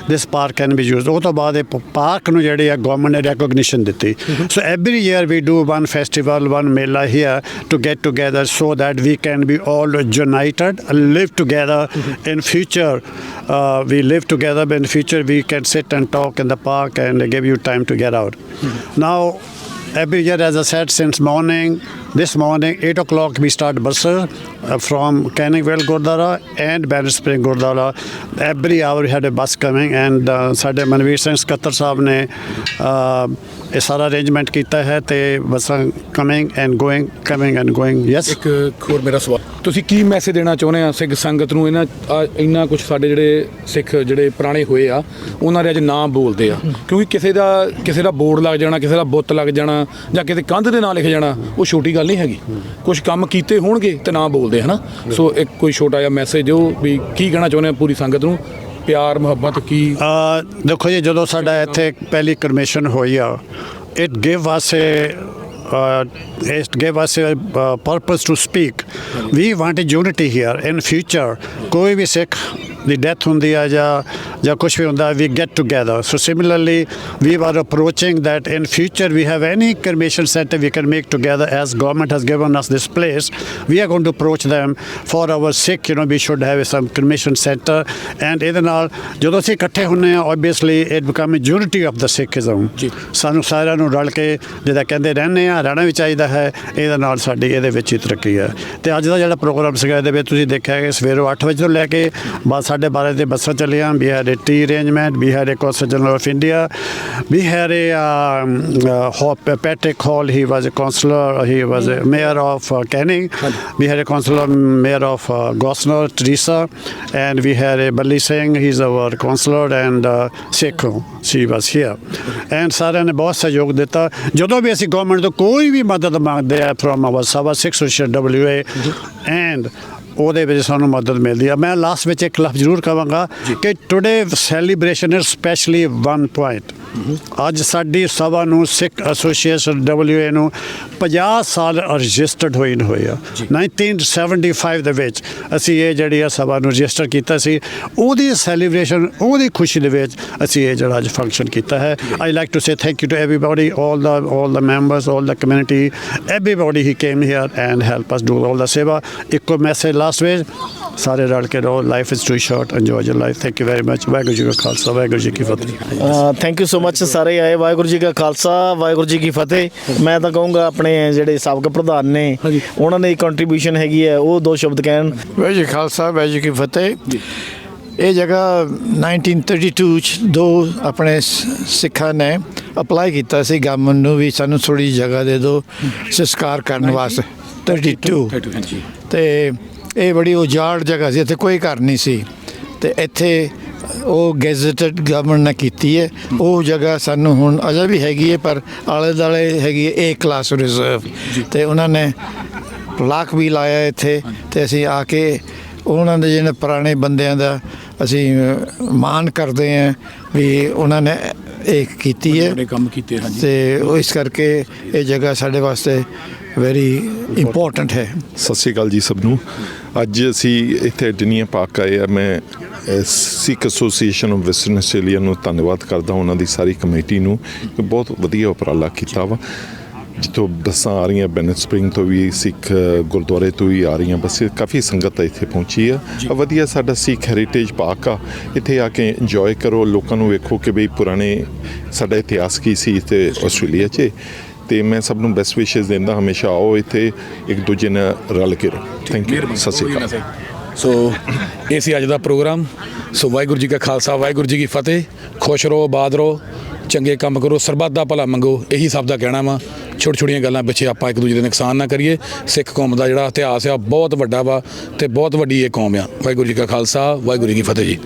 this park can be used ਉਹ ਤੋਂ ਬਾਅਦ ਇਹ ਪਾਰਕ ਨੂੰ ਜਿਹੜੇ ਆ ਗਵਰਨਮੈਂਟ ਨੇ ਰੈਕੋਗਨੀਸ਼ਨ ਦਿੱਤੀ। So every year we do one festival one mela here to get together so that we can be all united live together in future we live live in future we can sit and sit in the park and give you time you time to get out. Now, every year, as i said, since morning this morning 8 o'clock we start buses uh, from canningville gurdwara and banner spring gurdwara. Every hour we had a bus coming and uh, ਸਾਡੇ ਮਨਵੀਰ ਸਿੰਘ ਸਕੱਤਰ ਸਾਹਿਬ ਨੇ uh, ਇਹ ਸਾਰਾ arrangement ਕੀਤਾ ਹੈ ਤੇ ਬੱਸਾਂ coming and going coming and going yes ਇੱਕ ਹੋਰ ਮੇਰਾ ਸਵਾਲ। ਤੁਸੀਂ ਕੀ ਮੈਸੇਜ ਦੇਣਾ ਚਾਹੁੰਦੇ ਆ ਸਿੱਖ ਸੰਗਤ ਨੂੰ? ਇਹਨਾਂ ਇੰਨਾ ਕੁਝ ਸਾਡੇ ਜਿਹੜੇ ਸਿੱਖ ਜਿਹੜੇ ਪੁਰਾਣੇ ਹੋਏ ਆ ਉਹਨਾਂ ਦੇ ਅੱਜ ਨਾਮ ਬੋਲਦੇ ਆ। ਕਿਉਂਕਿ ਕਿਸੇ ਦਾ ਕਿਸੇ ਦਾ ਬੋਰਡ ਲੱਗ ਜਾਣਾ ਕਿਸੇ ਦਾ ਬੁੱਤ ਲੱਗ ਜਾਣਾ ਜਾਂ ਕਿਤੇ ਕੰਧ ਦੇ ਨਾਂ ਲਿਖ ਜਾਣਾ ਉਹ ਛੋਟੀ ਗੱਲ ਨਹੀਂ ਹੈਗੀ। ਕੁਝ ਕੰਮ ਕੀਤੇ ਹੋਣਗੇ ਤੇ ਨਾਂ ਬੋਲਦੇ ਹਨਾ? ਸੋ ਇੱਕ ਕੋਈ ਛੋਟਾ ਜਿਹਾ ਮੈਸੇਜ ਦਿਓ ਵੀ ਕੀ ਕਹਿਣਾ ਚਾਹੁੰਦੇ ਆ ਪੂਰੀ ਸੰਗਤ ਨੂੰ? ਪਿਆਰ ਮੁਹੱਬਤ ਕੀ? ਦੇਖੋ ਜੀ ਜਦੋਂ ਸਾਡਾ ਇੱਥੇ ਪਹਿਲੀ ਕਰਮੇਸ਼ਨ ਹੋਈ ਆ it give us a it gave us a uh, purpose to speak. we wanted unity here in future. ਕੋਈ ਵੀ ਸਿੱਖ ਦੀ ਡੈਥ ਹੁੰਦੀ ਆ ਜਾਂ ਜਾਂ ਕੁਝ ਵੀ ਹੁੰਦਾ we get together so similarly we were approaching that in future we have any cremation center we can make together as government has given us this place we are going to approach them for our sick you know we should have some cremation center and ਇਹਦੇ ਨਾਲ ਜਦੋਂ ਅਸੀਂ ਇਕੱਠੇ ਹੁੰਨੇ ਆ obviously it become a unity of the Sikhism ਜੀ। ਸਾਨੂੰ ਸਾਰਿਆਂ ਨੂੰ ਰਲ ਕੇ ਜਿਹਦਾ ਕਹਿੰਦੇ ਰਹਿੰਦੇ ਆ ਰਹਿਣਾ ਵੀ ਚਾਹੀਦਾ ਹੈ ਇਹਦੇ ਨਾਲ ਸਾਡੀ ਇਹਦੇ ਵਿੱਚ ਹੀ ਤਰੱਕੀ ਹੈ ਤੇ ਅੱਜ ਦਾ ਜਿਹੜਾ ਪ੍ਰੋਗਰਾਮ ਸੀਗਾ ਇਹਦੇ ਵਿੱਚ ਤੁਸੀਂ ਦੇਖਿਆ ਕਿ ਸਵੇਰੋਂ 8 ਵਜੇ ਤੋਂ ਲੈ ਕੇ ਬਾਅਦ 12:30 ਦੇ ਬੱਸਾਂ ਚੱਲੀਆਂ we had tea arrangement we had consul general of India we had a Patrick Hall he was a councillor he was a mayor of Canning had a councillor mayor of uh, Gosner, Teresa, and we had a Balli Singh, he's our councillor, and uh, Sekho, she was here. And ਸਾਰਿਆਂ ਨੇ ਬਹੁਤ ਸਹਿਯੋਗ ਦਿੱਤਾ ਜਦੋਂ ਵੀ ਅਸੀਂ government ਤੋਂ ਕੋਈ ਵੀ ਮਦਦ ਮੰਗਦੇ ਆ from our Sabha 6 WA and ਉਹਦੇ ਵਿੱਚ ਸਾਨੂੰ ਮਦਦ ਮਿਲਦੀ ਆ। ਮੈਂ ਲਾਸਟ ਵਿੱਚ ਇੱਕ ਲਫ਼ਜ਼ ਜ਼ਰੂਰ ਕਹਾਂਗਾ ਕਿ today celebration is specially one point ਅੱਜ ਸਾਡੀ ਸਭਾ ਨੂੰ ਸਿੱਖ ਐਸੋਸੀਏਸ਼ਨ WA ਨੂੰ 50 ਸਾਲ ਰਜਿਸਟਰਡ ਹੋਏ ਨੇ ਹੋਏ ਆ। 1975 ਦੇ ਵਿੱਚ ਅਸੀਂ ਇਹ ਜਿਹੜੀ ਆ ਸਭਾ ਨੂੰ ਰਜਿਸਟਰ ਕੀਤਾ ਸੀ। ਉਹਦੀ ਸੈਲੀਬ੍ਰੇਸ਼ਨ ਉਹਦੀ ਖੁਸ਼ੀ ਦੇ ਵਿੱਚ ਅਸੀਂ ਇਹ ਜਿਹੜਾ ਅੱਜ ਫੰਕਸ਼ਨ ਕੀਤਾ ਹੈ। I like to say thank you to everybody all the all the members all the community everybody he came here and help us do all the seva ਇੱਕੋ ਮੈਸੇਜ ਲਾਸਟ ਵੇਜ ਸਾਰੇ ਰਲ ਕੇ ਰਹੋ life is too short enjoy your life thank you very much Waheguru ji ਕਾ ਖਾਲਸਾ ਵਾਹਿਗੁਰੂ ਜੀ ਕੀ ਫਤਿਹ thank you so ਮੱਚ ਸਾਰੇ ਆਏ। ਵਾਹਿਗੁਰੂ ਜੀ ਕਾ ਖਾਲਸਾ ਵਾਹਿਗੁਰੂ ਜੀ ਕੀ ਫਤਿਹ। ਮੈਂ ਤਾਂ ਕਹੂੰਗਾ ਆਪਣੇ ਜਿਹੜੇ ਸਾਬਕਾ ਪ੍ਰਧਾਨ ਨੇ ਉਹਨਾਂ ਦੀ ਕੰਟਰੀਬਿਊਸ਼ਨ ਹੈਗੀ ਹੈ ਉਹ ਦੋ ਸ਼ਬਦ ਕਹਿਣ। ਵਾਹਿਗੁਰੂ ਜੀ ਖਾਲਸਾ ਵਾਹਿਗੁਰੂ ਜੀ ਕੀ ਫਤਿਹ। ਇਹ ਜਗ੍ਹਾ 1932 ਚ ਦੋ ਆਪਣੇ ਸਿੱਖਾਂ ਨੇ ਅਪਲਾਈ ਕੀਤਾ ਸੀ। ਗਵਰਨਮੈਂਟ ਨੂੰ ਵੀ ਸਾਨੂੰ ਥੋੜੀ ਜਗ੍ਹਾ ਦੇ ਦਿਓ ਸੰਸਕਾਰ ਕਰਨ ਵਾਸਤੇ। 32 ਹਾਂਜੀ। ਤੇ ਇਹ ਬੜੀ ਉਜਾੜ ਜਗ੍ਹਾ ਸੀ। ਇੱਥੇ ਕੋਈ ਘਰ ਨਹੀਂ ਸੀ। ਤੇ ਇੱਥੇ ਉਹ ਗੈਜ਼ਟਡ ਗਵਰਨਮੈਂਟ ਨੇ ਕੀਤੀ ਹੈ। ਉਹ ਜਗ੍ਹਾ ਸਾਨੂੰ ਹੁਣ ਅਜੇ ਵੀ ਹੈਗੀ ਹੈ ਪਰ ਆਲੇ ਦਾਲੇ ਹੈਗੀ ਹੈ ਏ ਕਲਾਸ ਰਿਜ਼ਰਵ ਤੇ ਉਹਨਾਂ ਨੇ ਪਲਾਕ ਵੀ ਲਾਇਆ ਇੱਥੇ ਤੇ ਅਸੀਂ ਆ ਕੇ ਉਹਨਾਂ ਦੇ ਜਿਹੜੇ ਪੁਰਾਣੇ ਬੰਦਿਆਂ ਦਾ ਅਸੀਂ ਮਾਣ ਕਰਦੇ ਹਾਂ ਵੀ ਉਹਨਾਂ ਨੇ ਇਹ ਕੀਤੀ ਹੈ। ਬੜੇ ਕੰਮ ਕੀਤੇ ਹਾਂਜੀ। ਤੇ ਉਹ ਇਸ ਕਰਕੇ ਇਹ ਜਗ੍ਹਾ ਸਾਡੇ ਵਾਸਤੇ ਵੈਰੀ ਇੰਪੋਰਟੈਂਟ ਹੈ। ਸਤਿ ਸ਼੍ਰੀ ਅਕਾਲ ਜੀ ਸਭ ਨੂੰ। ਅੱਜ ਅਸੀਂ ਇੱਥੇ ਡਨੀਆ ਪਾਰਕ ਆਏ ਆ। ਮੈਂ Sikh association of Western Australia ਨੂੰ ਧੰਨਵਾਦ ਕਰਦਾ ਉਹਨਾਂ ਦੀ ਸਾਰੀ ਕਮੇਟੀ ਨੂੰ ਕਿ ਬਹੁਤ ਵਧੀਆ ਉਪਰਾਲਾ ਕੀਤਾ ਵਾ। ਜਿੱਥੋਂ ਬੱਸਾਂ ਆ ਰਹੀਆਂ ਬੈਨਟ ਸਪ੍ਰਿੰਗ ਤੋਂ ਵੀ ਸਿੱਖ ਗੁਰਦੁਆਰੇ ਤੋਂ ਵੀ ਆ ਰਹੀਆਂ ਬੱਸੇ ਕਾਫੀ ਸੰਗਤ ਇੱਥੇ ਪਹੁੰਚੀ ਆ। ਆ ਵਧੀਆ ਸਾਡਾ ਸਿੱਖ ਹੈਰੀਟੇਜ ਪਾਰਕ ਆ। ਇੱਥੇ ਆ ਕੇ ਇੰਜੋਏ ਕਰੋ ਲੋਕਾਂ ਨੂੰ ਵੇਖੋ ਕਿ ਬਈ ਪੁਰਾਣੇ ਸਾਡਾ ਇਤਿਹਾਸ ਕੀ ਸੀ ਤੇ ਆਸਟ੍ਰੇਲੀਆ 'ਚ। ਤੇ ਮੈਂ ਸਭ ਨੂੰ ਬੈਸਟ ਵਿਸ਼ੇਸ ਦਿੰਦਾ ਹਮੇਸ਼ਾ ਆਓ ਇੱਥੇ ਇੱਕ ਦੂਜੇ ਨਾਲ ਰਲ ਕੇ ਰਹੋ। ਥੈਂਕ ਯੂ ਸਤਿ ਸ਼੍ਰੀ ਅਕਾਲ। ਸੋ, ਇਹ ਸੀ ਅੱਜ ਦਾ ਪ੍ਰੋਗਰਾਮ। ਸੋ, ਵਾਹਿਗੁਰੂ ਜੀ ਕਾ ਖਾਲਸਾ, ਵਾਹਿਗੁਰੂ ਜੀ ਕੀ ਫਤਿਹ। ਖੁਸ਼ ਰਹੋ, ਆਬਾਦ ਰਹੋ, ਚੰਗੇ ਕੰਮ ਕਰੋ, ਸਰਬੱਤ ਦਾ ਭਲਾ ਮੰਗੋ। ਇਹੀ ਸਭ ਦਾ ਕਹਿਣਾ ਵਾ। ਛੋਟੀ ਛੋਟੀਆਂ ਗੱਲਾਂ ਪਿੱਛੇ ਆਪਾਂ ਇੱਕ ਦੂਜੇ ਦੇ ਨੁਕਸਾਨ ਨਾ ਕਰੀਏ। ਸਿੱਖ ਕੌਮ ਦਾ ਜਿਹੜਾ ਇਤਿਹਾਸ ਆ, ਬਹੁਤ ਵੱਡਾ ਵਾ ਤੇ ਬਹੁਤ ਵੱਡੀ ਇਹ ਕੌਮ ਆ। ਵਾਹਿਗੁਰੂ ਜੀ ਕਾ ਖਾਲਸਾ, ਵਾਹਿਗੁਰੂ ਜੀ ਕੀ ਫਤਿਹ ਜੀ।